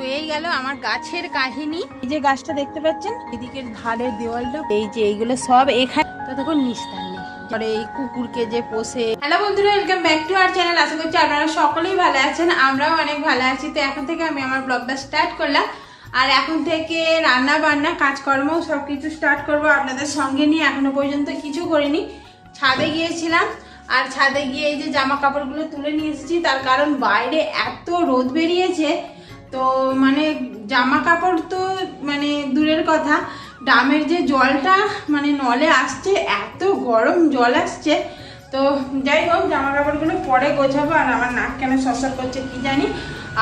তো এই গেল আমার গাছের কাহিনী। এই যে গাছটা দেখতে পাচ্ছেন এদিকের ধারের দেওয়ালটা এই যে এইগুলো সব এখানে ততক্ষণ নিস্তার নেই। এই কুকুরকে যে পোষে। হ্যালো বন্ধুরা welcome back to our channel আশা করছি আপনারা সকলেই ভালো আছেন আমরাও অনেক ভালো আছি। তো এখন থেকে আমি আমার ব্লগটা স্টার্ট করলাম। আর এখন থেকে রান্না বান্না কাজকর্ম সব কিছু স্টার্ট করব আপনাদের সঙ্গে নিয়ে। এখনও পর্যন্ত কিছু করিনি। ছাদে গিয়েছিলাম আর ছাদে গিয়ে এই যে জামা কাপড়গুলো তুলে নিয়ে এসেছি। তার কারণ বাইরে এত রোদ বেরিয়েছে তো মানে জামা কাপড় তো মানে দূরের কথা। ডামের যে জলটা মানে নলে আসছে, এত গরম জল আসছে। তো যাই হোক জামা কাপড়গুলো পরে গোছাবো আর আমার নাক কেন সসর করছে কি জানি।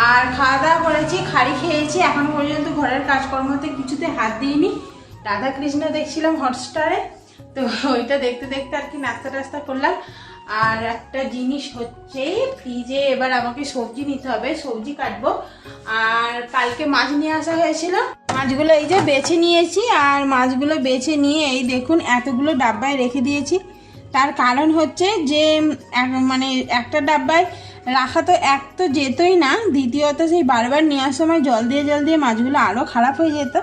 আর খাওয়া দাওয়া করেছি, খাড়ি খেয়েছি, এখনও পর্যন্ত ঘরের কাজকর্মতে কিছুতে হাত দিইনি। রাধাকৃষ্ণ দেখছিলাম হটস্টারে, তো ওইটা দেখতে দেখতে আর কি নাস্তা টাস্তা করলাম। আর একটা জিনিস হচ্ছে, ফ্রিজে এবার আমাকে সবজি নিতে হবে, সবজি কাটবো। আর কালকে মাছ নিয়ে আসা হয়েছিল। মাছগুলো এই যে বেছে নিয়েছি, আর মাছগুলো বেছে নিয়ে এই দেখুন এতগুলো ডাব্বায় রেখে দিয়েছি। তার কারণ হচ্ছে যে মানে একটা ডাব্বায় রাখা তো এক তো যেতই না, দ্বিতীয়ত সেই বারবার নেওয়ার সময় জল দিয়ে জল দিয়ে মাছগুলো আরও খারাপ হয়ে যেত।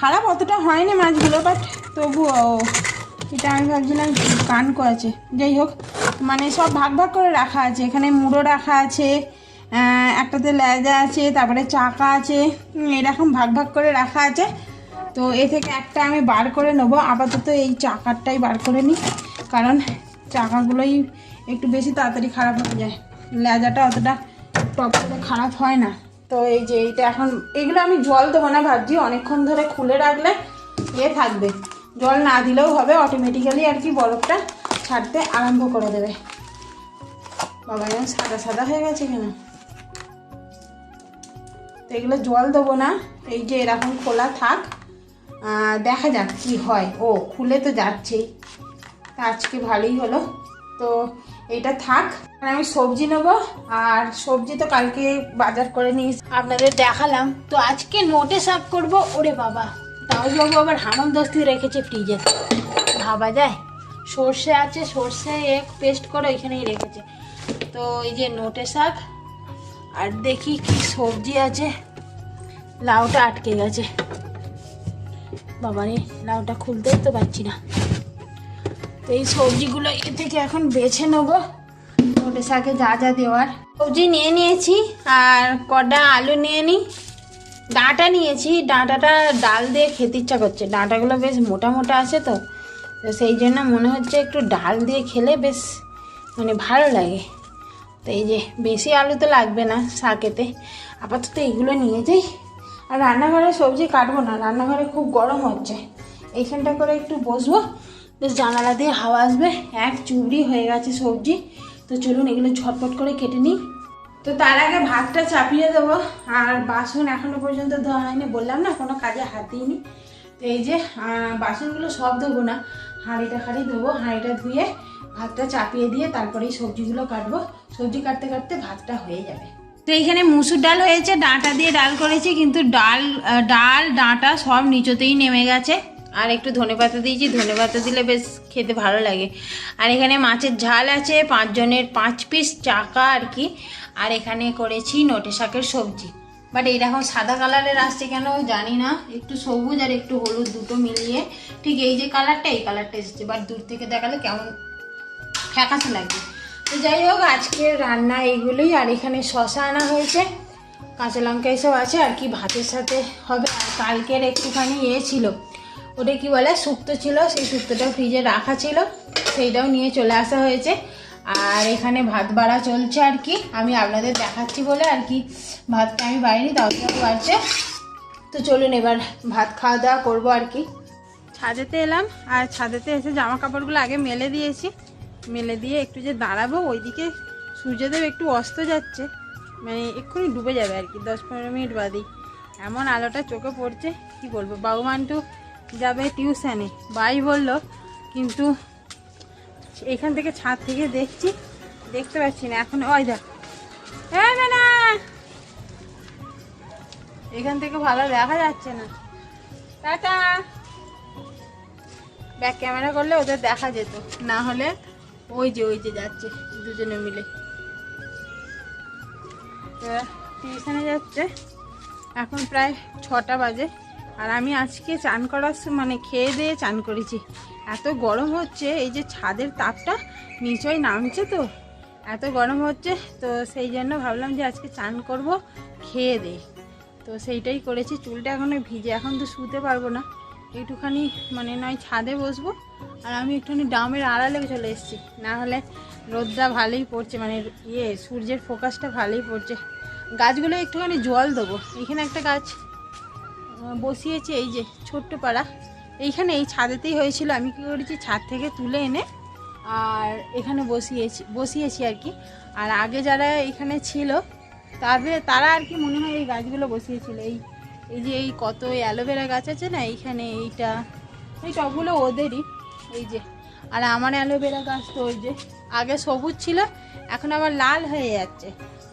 খারাপ অতটা হয়নি মাছগুলো বাট তবুও এটা আমি ভাবছিলাম কান করেছে। যাই হোক মানে সব ভাগ ভাগ করে রাখা আছে। এখানে মুড়ো রাখা আছে একটাতে লেজা আছে, তারপরে চাকা আছে এরকম ভাগ ভাগ করে রাখা আছে। তো এ থেকে একটা আমি বার করে নেব। আপাতত এই চাকারটাই বার করে নিই, কারণ চাকাগুলোই একটু বেশি তাড়াতাড়ি খারাপ হয়ে যায়। লেজাটা অতটা টপ করে খারাপ হয় না। তো এই যে এইটা এখন, এগুলো আমি জল দেবো না, ভাবছি অনেকক্ষণ ধরে খুলে রাখলে এ থাকবে। জল না দিলেও হবে অটোমেটিক্যালি আর কি বরফটা ছাড়তে আরম্ভ করে দেবে। বাবা যেন সাদা সাদা হয়ে গেছে কেন তো এগুলো জল দেবো না, এই যে এরকম খোলা থাক। দেখা যাক কি হয়। ও, খুলে তো যাচ্ছেই। তা আজকে ভালোই হলো। তো এটা থাক আমি সবজি নেব। আর সবজি তো কালকে বাজার করে নিয়ে আপনাদের দেখালাম। তো আজকে নোটে সাফ করব। ওরে বাবা, তাও বাবু আবার হামল দস্তি রেখেছে ফ্রিজে ভাবা যায়? সর্ষে আছে, সর্ষে এক পেস্ট করে ওইখানেই রেখেছে। তো এই যে নোটে শাক, আর দেখি কি সবজি আছে। লাউটা আটকে গেছে। বাবারে, লাউটা খুলতেই তো পারছি না। তো এই সবজিগুলো এ থেকে এখন বেছে নেব। নোটে শাকে যা যা দেওয়ার। সবজি নিয়ে নিয়েছি, আর কটা আলু নিয়ে নিই। ডাঁটা নিয়েছি, ডাঁটাটা ডাল দিয়ে খেতে ইচ্ছা করছে। ডাঁটাগুলো বেশ মোটা মোটা আছে তো। তো সেই জন্য মনে হচ্ছে একটু ডাল দিয়ে খেলে বেশ মানে ভালো লাগে। তো এই যে বেশি আলু তো লাগবে না শাকেতে আপাতত এইগুলো নিয়ে যাই। আর রান্নাঘরে সবজি কাটবো না, রান্নাঘরে খুব গরম হচ্ছে। এইখানটা করে একটু বসবো। বেশ জানালা দিয়ে হাওয়া আসবে, এক চুবড়ি হয়ে গেছে সবজি। তো চলুন এগুলো ঝটপট করে কেটে নিই। তো তার আগে ভাতটা চাপিয়ে দেবো। আর বাসন এখনও পর্যন্ত ধোয়া হয়নি, বললাম না কোনো কাজে হাত দিইনি। তো এই যে বাসনগুলো সব দেবো না। হাঁড়িটা খাড়ি দেবো হাঁড়িটা ধুয়ে ভাতটা চাপিয়ে দিয়ে তারপরে এই সবজিগুলো কাটবো। সবজি কাটতে কাটতে ভাতটা হয়ে যাবে। তো এইখানে মুসুর ডাল হয়েছে, ডাঁটা দিয়ে ডাল করেছি, কিন্তু ডাল ডাল, ডাঁটা সব নিচতেই নেমে গেছে। আর একটু ধনেপাতা দিয়েছি ধনেপাতা দিলে বেশ খেতে ভালো লাগে। আর এখানে মাছের ঝাল আছে, পাঁচজনের পাঁচ পিস চাকা আর কি। আর এখানে করেছি নোটে শাকের সবজি। বাট এই এইরকম সাদা কালারের আসছে কেন জানি না। একটু সবুজ আর একটু হলুদ দুটো মিলিয়ে। ঠিক এই যে কালারটা এই কালারটা এসেছে। বাট দূর থেকে দেখালে কেমন ফ্যাকাশে লাগে তো যাই হোক, আজকে রান্না এইগুলোই। আর এখানে শশা আনা হয়েছে। কাঁচা লঙ্কা এসব আছে। আর কি ভাতের সাথে হবে। আর কালকের একটুখানি ইয়ে ছিল। ওটা কি বলে? শুক্তো ছিল। সেই শুক্তোটা ফ্রিজে রাখা ছিল। সেইটাও নিয়ে চলে আসা হয়েছে। আর এখানে ভাত বাড়া চলছে আর কি। আমি আপনাদের দেখাচ্ছি বলে আর কি ভাতটা আমি বাড়িনি, তাও বাড়ছে। তো চলুন এবার ভাত খাওয়া দাওয়া করব আর কি। ছাদেতে এলাম, আর ছাদেতে এসে জামা কাপড়গুলো আগে মেলে দিয়েছি। মেলে দিয়ে একটু যে দাঁড়াবো, ওইদিকে সূর্যদেব একটু অস্ত যাচ্ছে। মানে এক্ষুনি ডুবে যাবে আর কি, দশ পনেরো মিনিট বাদেই। এমন আলোটা চোখে পড়ছে, কি বলব বাবু মান্টু যাবে টিউশানে। বাই বলল, কিন্তু এখান থেকে ছাদ থেকে দেখছি, দেখতে পাচ্ছি না, এখন ওই দেখ। এখান থেকে ভালো দেখা যাচ্ছে না। টাটা! ব্যাক ক্যামেরা করলে ওদের দেখা যেত, না হলে ওই যে ওই যে যাচ্ছে, দুজনে মিলে। টিউশনে যাচ্ছে, এখন প্রায় ছটা বাজে। আর আমি আজকে চান করার মানে খেয়ে দিয়ে চান করেছি। এত গরম হচ্ছে, এই যে ছাদের তাপটা নিচয় নামছে তো, এত গরম হচ্ছে, তো সেই জন্য ভাবলাম যে আজকে চান করব, খেয়ে দে তো সেইটাই করেছি, চুলটা এখনও ভিজে, এখন তো শুতে পারব না। একটুখানি মানে নয়, ছাদে বসবো, আর আমি একটুখানি ডামের আড়ালে চলে এসেছি, না হলে রোদটা ভালোই পড়ছে মানে ইয়ে সূর্যের ফোকাসটা ভালোই পড়ছে। গাছগুলো একটুখানি জল দেবো, এখানে একটা গাছ বসিয়েছি, এই যে ছোট্ট পাড়া। এইখানে এই ছাদেতেই হয়েছিল। আমি কী করেছি? ছাদ থেকে তুলে এনে আর এখানে বসিয়েছি বসিয়েছি আর কি। আর আগে যারা এখানে ছিল, তাদের, তারা আর কি মনে হয় এই গাছগুলো বসিয়েছিল। এই এই যে এই কত অ্যালোভেরা গাছ আছে না, এইখানে এইটা, এই সবগুলো ওদেরই। এই যে, আর আমার অ্যালোভেরা গাছ তো ওই যে, আগে সবুজ ছিল, এখন আবার লাল হয়ে যাচ্ছে।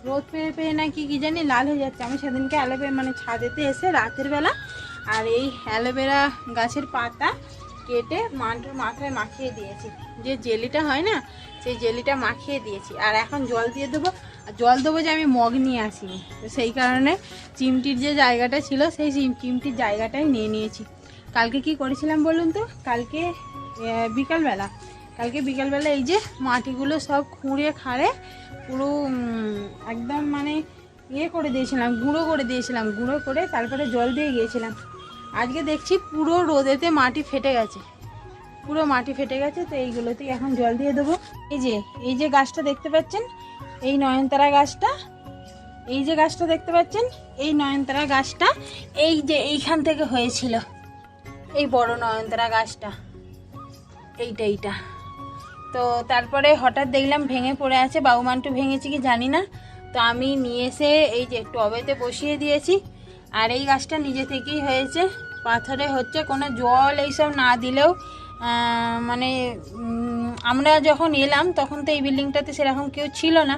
রোদ পেয়ে পেয়ে নাকি কি জানি লাল হয়ে যাচ্ছে। আমি সেদিনকে অ্যালোভেরা মানে ছাদেতে এসে রাতের বেলা আর এই অ্যালোভেরা গাছের পাতা কেটে মান্টুর মাথায় মাখিয়ে দিয়েছি। যে জেলিটা হয় না, সেই জেলিটা মাখিয়ে দিয়েছি। আর এখন জল দিয়ে দেবো। আর জল দেবো যে আমি মগ নিয়ে আসিনি। তো সেই কারণে চিমটির যে জায়গাটা ছিল, সেই চিম- চিমটির জায়গাটাই নিয়ে নিয়েছি। কালকে কি করেছিলাম বলুন তো? কালকে বিকালবেলা। কালকে বিকালবেলা এই যে মাটিগুলো সব খুঁড়ে খাড়ে পুরো একদম মানে ইয়ে করে দিয়েছিলাম, গুঁড়ো করে দিয়েছিলাম। গুঁড়ো করে তারপরে জল দিয়ে গিয়েছিলাম। আজকে দেখছি পুরো রোদেতে মাটি ফেটে গেছে। পুরো মাটি ফেটে গেছে, তো এইগুলোতে এখন জল দিয়ে দেবো। এই যে এই যে গাছটা দেখতে পাচ্ছেন, এই নয়নতারা গাছটা, এই যে গাছটা দেখতে পাচ্ছেন, এই নয়নতারা গাছটা, এই যে এইখান থেকে হয়েছিল। এই বড় নয়নতারা গাছটা, এইটা এইটা। তো তারপরে হঠাৎ দেখলাম ভেঙে পড়ে আছে বাবু মান্টু ভেঙেছে কি জানি না। তো আমি নিয়ে এসে এই যে টবেতে বসিয়ে দিয়েছি, আর এই গাছটা নিজে থেকেই হয়েছে। পাথরে হচ্ছে কোনো জল এইসব না দিলেও মানে আমরা যখন এলাম তখন তো এই বিল্ডিংটাতে সেরকম কেউ ছিল না।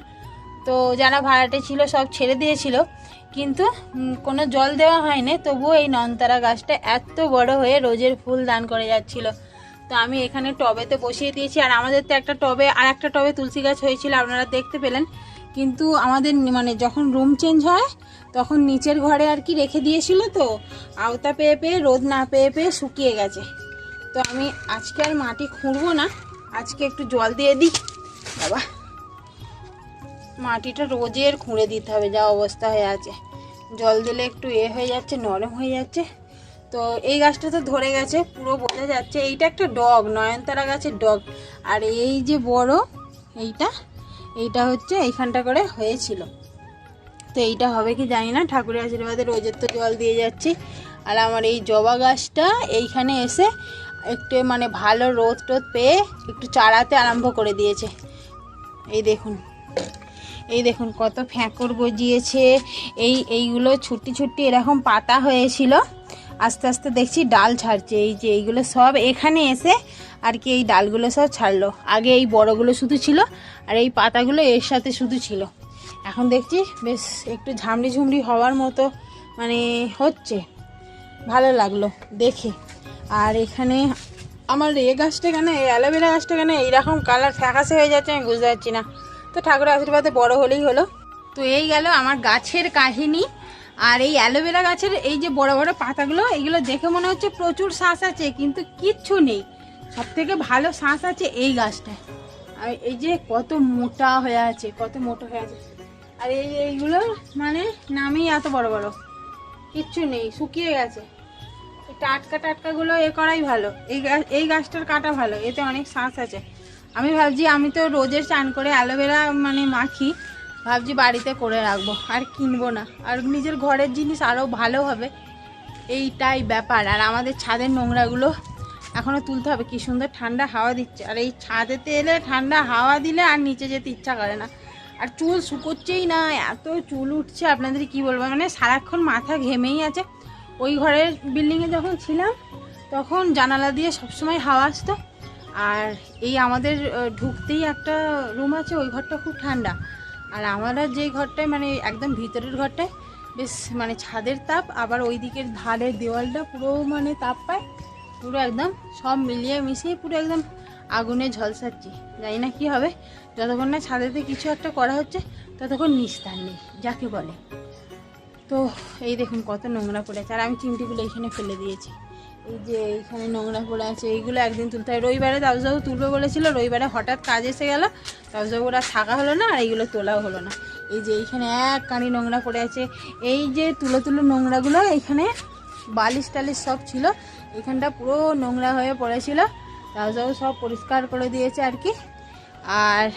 তো যারা ভাড়াটে ছিল সব ছেড়ে দিয়েছিল। কিন্তু কোনো জল দেওয়া হয়নি, তবুও এই নয়নতারা গাছটা এত বড় হয়ে রোজের ফুল দান করে যাচ্ছিল। তো আমি এখানে টবেতে বসিয়ে দিয়েছি। আর আমাদের তো একটা টবে, আর একটা টবে তুলসী গাছ হয়েছিল, আপনারা দেখতে পেলেন। কিন্তু আমাদের মানে যখন রুম চেঞ্জ হয় তখন নিচের ঘরে আর কি রেখে দিয়েছিল তো? আওতা পেয়ে পেয়ে, রোদ না পেয়ে পেয়ে শুকিয়ে গেছে। তো আমি আজকে আর মাটি খুঁড়বো না, আজকে একটু জল দিয়ে দিই। বাবা, মাটিটা রোজের খুঁড়ে দিতে হবে, যা অবস্থা হয়ে আছে। জল দিলে একটু এ হয়ে যাচ্ছে, নরম হয়ে যাচ্ছে। তো এই গাছটা তো ধরে গেছে, পুরো বোঝা যাচ্ছে। এইটা একটা ডগ, নয়নতারা গাছের ডগ। আর এই যে বড়, এইটা এইটা হচ্ছে এইখানটা করে হয়েছিল। তো এইটা হবে কি জানি না, ঠাকুরের আশীর্বাদে রোজের তো জল দিয়ে যাচ্ছি। আর আমার এই জবা গাছটা এইখানে এসে একটু মানে ভালো রোদ টোদ পেয়ে একটু চারাতে আরম্ভ করে দিয়েছে। এই দেখুন এই দেখুন কত ফ্যাঁকর গজিয়েছে। এই, এইগুলো ছুটি ছুটি এরকম পাতা হয়েছিল। আস্তে আস্তে দেখছি ডাল ছাড়ছে। এই যে এইগুলো সব এখানে এসে আর কি এই ডালগুলো সব ছাড়লো। আগে এই বড়গুলো শুধু ছিল আর এই পাতাগুলো এর সাথে শুধু ছিল। এখন দেখছি বেশ একটু ঝামড়ি ঝুমড়ি হওয়ার মতো মানে হচ্ছে। ভালো লাগল দেখে। আর এখানে আমার এ গাছটা কেন, এই অ্যালোভেরা গাছটা কেন এইরকম কালার ফ্যাকাশে হয়ে যাচ্ছে আমি বুঝতে পারছি না। তো ঠাকুরের আশীর্বাদে বড় হলেই হলো। তো এই গেল আমার গাছের কাহিনী। আর এই অ্যালোভেরা গাছের এই যে বড় বড় পাতাগুলো এইগুলো দেখে মনে হচ্ছে প্রচুর শ্বাস আছে, কিন্তু কিচ্ছু নেই। সব থেকে ভালো শ্বাস আছে এই গাছটায়। আর এই যে কত মোটা হয়ে আছে, কত মোটা হয়ে আছে। আর এই এইগুলো মানে নামেই এত বড় বড়। কিচ্ছু নেই, শুকিয়ে গেছে। টাটকা টাটকাগুলো এ করাই ভালো। এই গাছ এই গাছটার কাটা ভালো, এতে অনেক শ্বাস আছে। আমি ভাবছি আমি তো রোজের চান করে অ্যালোভেরা মানে মাখি, ভাবছি বাড়িতে করে রাখব, আর কিনবো না। আর নিজের ঘরের জিনিস আরও ভালো হবে। এইটাই ব্যাপার। আর আমাদের ছাদের নোংরাগুলো এখনও তুলতে হবে। কি সুন্দর ঠান্ডা হাওয়া দিচ্ছে। আর এই ছাদেতে এলে ঠান্ডা হাওয়া দিলে আর নিচে যেতে ইচ্ছা করে না। আর চুল শুকোচ্ছেই না, এত চুল উঠছে, আপনাদের কি বলব? মানে সারাক্ষণ মাথা ঘেমেই আছে। ওই ঘরের বিল্ডিংয়ে যখন ছিলাম, তখন জানালা দিয়ে সবসময় হাওয়া আসতো। আর এই আমাদের ঢুকতেই একটা রুম আছে, ওই ঘরটা খুব ঠান্ডা। আর আমরা যে ঘরটায় মানে একদম ভিতরের ঘরটায়, বেশ মানে ছাদের তাপ, আবার ওই দিকের ধারের দেওয়ালটা পুরো মানে তাপ পায়। পুরো একদম সব মিলিয়ে মিশিয়ে পুরো একদম আগুনে ঝলসাচ্ছি জানি না কি হবে। যতক্ষণ না ছাদেতে কিছু একটা করা হচ্ছে, ততক্ষণ নিস্তার নেই, যাকে বলে। তো এই দেখুন কত নোংরা পড়ে আছে। আর আমি চিমটিগুলো এখানে ফেলে দিয়েছি। এই যে এইখানে নোংরা পড়ে আছে, এইগুলো একদিন তুলতে হয়। রবিবারে দাউজাবু তুলবে বলেছিল, রবিবারে হঠাৎ কাজ এসে গেল। দাউজাবুর আর থাকা হলো না, আর এইগুলো তোলাও হলো না। এই যে এইখানে এক কানি নোংরা পড়ে আছে। এই যে তুলো তুলো নোংরাগুলো এইখানে বালিশ টালিশ সব ছিল। এখানটা পুরো নোংরা হয়ে পড়েছিল। দাউজাবু সব পরিষ্কার করে দিয়েছে আর কি। আর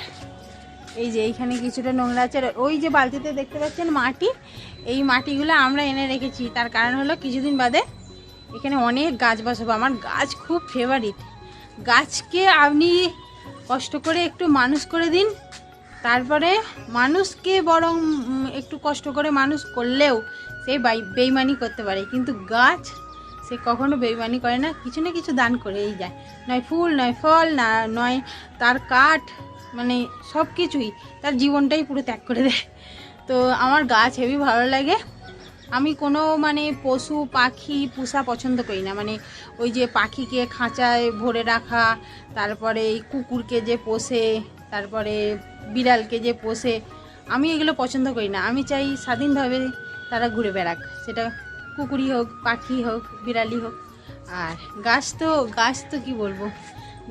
এই যে এইখানে কিছুটা নোংরা আছে। ওই যে বালতিতে দেখতে পাচ্ছেন মাটি, এই মাটিগুলো আমরা এনে রেখেছি। তার কারণ হলো কিছুদিন বাদে এখানে অনেক গাছ বসাবো। আমার গাছ খুব ফেভারিট গাছকে আপনি কষ্ট করে একটু মানুষ করে দিন। তারপরে মানুষকে বরং একটু কষ্ট করে মানুষ করলেও সে বাই- বেইমানি করতে পারে। কিন্তু গাছ সে কখনো বেইমানি করে না, কিছু না কিছু দান করেই যায়। নয় ফুল, নয় ফল, না, নয় তার কাঠ মানে সব কিছুই তার জীবনটাই পুরো ত্যাগ করে দেয়। তো আমার গাছ হেবি ভালো লাগে। আমি কোনো মানে পশু, পাখি, পোষা পছন্দ করি না। মানে ওই যে পাখিকে খাঁচায় ভরে রাখা, তারপরে এই কুকুরকে যে পোষে, তারপরে বিড়ালকে যে পোষে, আমি এগুলো পছন্দ করি না। আমি চাই স্বাধীনভাবে তারা ঘুরে বেড়াক। সেটা কুকুরই হোক, পাখি হোক বিড়ালি হোক। আর গাছ তো গাছ তো কি বলব?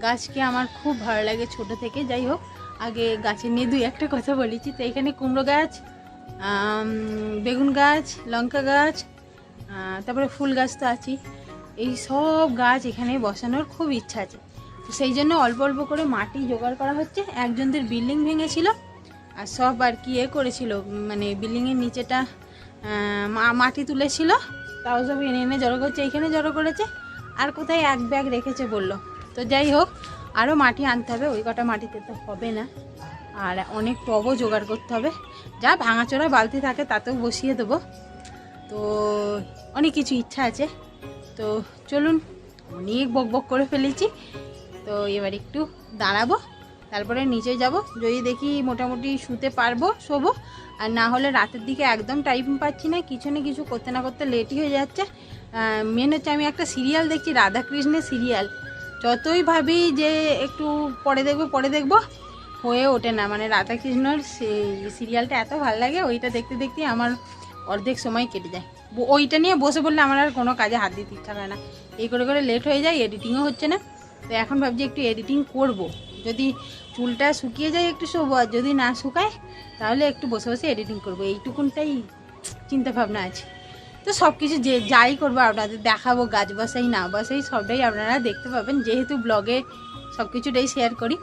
গাছকে আমার খুব ভালো লাগে ছোট থেকে। যাই হোক, আগে গাছে নিয়ে দুই একটা কথা বলেছি। তো এখানে কুমড়ো গাছ বেগুন গাছ, লঙ্কা গাছ তারপরে ফুল গাছ তো আছেই। এই সব গাছ এখানে বসানোর খুব ইচ্ছা আছে। সেই জন্য অল্প অল্প করে মাটি জোগাড় করা হচ্ছে। একজনদের বিল্ডিং ভেঙেছিল, আর সব আর কি এ করেছিল মানে বিল্ডিংয়ের নিচেটা মাটি তুলেছিল, তাও সব এনে এনে জড়ো করছে এইখানে জড়ো করেছে, আর কোথায় এক ব্যাগ রেখেছে বলল। তো যাই হোক আরও মাটি আনতে হবে, ওই কটা মাটিতে তো হবে না। আর অনেক টবও জোগাড় করতে হবে। যা ভাঙাচোরা বালতি থাকে, তাতেও বসিয়ে দেবো। তো অনেক কিছু ইচ্ছা আছে। তো চলুন, অনেক বক বক করে ফেলেছি। তো এবার একটু দাঁড়াবো, তারপরে নিচে যাব। যদি দেখি মোটামুটি শুতে পারব, শোবো আর না হলে রাতের দিকে একদম টাইম পাচ্ছি না, কিছু না কিছু করতে না করতে লেটই হয়ে যাচ্ছে। মেন হচ্ছে আমি একটা সিরিয়াল দেখছি, রাধাকৃষ্ণের সিরিয়াল যতই ভাবি যে একটু পরে দেখব পরে দেখব, হয়ে ওঠে না। মানে রাধাকৃষ্ণর সিরিয়ালটা এত ভালো লাগে, ওইটা দেখতে দেখতে আমার অর্ধেক সময় কেটে যায়। ওইটা নিয়ে বসে পড়লে আমার আর কোনো কাজে হাত দিতে ইচ্ছা হয় না। এই করে করে লেট হয়ে যায় এডিটিংও হচ্ছে না। তো এখন ভাবছি একটু এডিটিং করব। যদি চুলটা শুকিয়ে যায় একটু শোবো, আর যদি না শুকায়, তাহলে একটু বসে বসে এডিটিং করব। এইটুকুনটাই চিন্তাভাবনা আছে। তো সব কিছু যে যাই করব, আপনাদের দেখাবো, গাছ বসাই, না বসাই, সবটাই আপনারা দেখতে পাবেন। যেহেতু ব্লগে সব কিছুটাই শেয়ার করি।